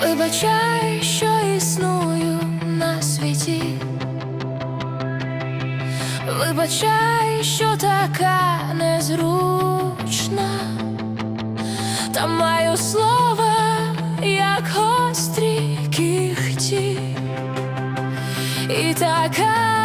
Вибачай, що існую на світі, вибачай, що така незручна, та маю слова, як гострі кіхті і така.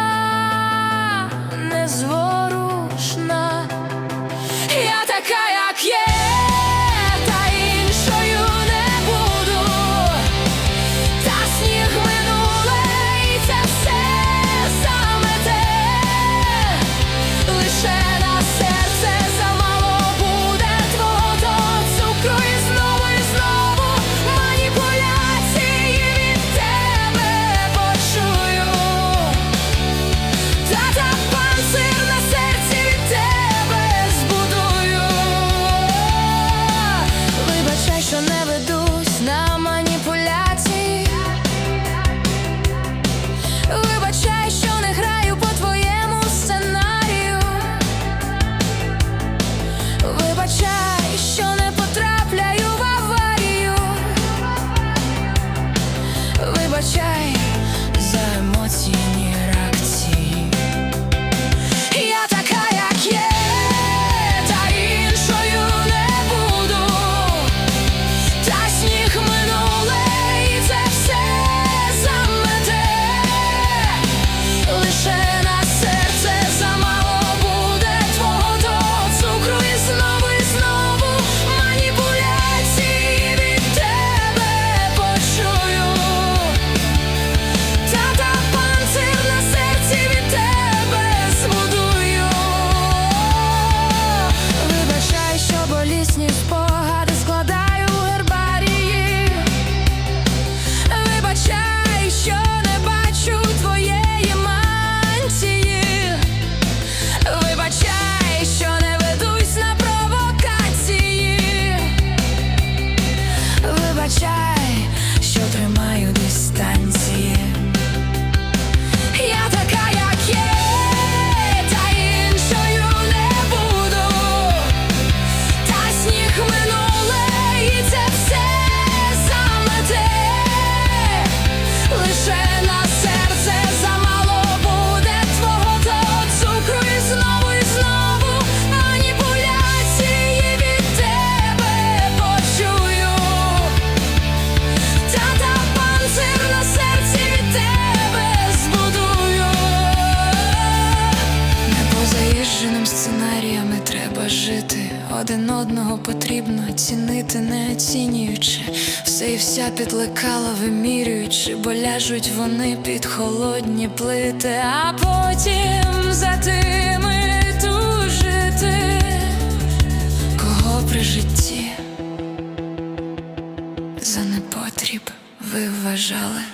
my child. треба жити, один одного потрібно цінити, не оцінюючи, все і вся підлекала, вимірюючи, бо ляжуть вони під холодні плити, а потім за тими тужити, кого при житті за непотріб ви вважали.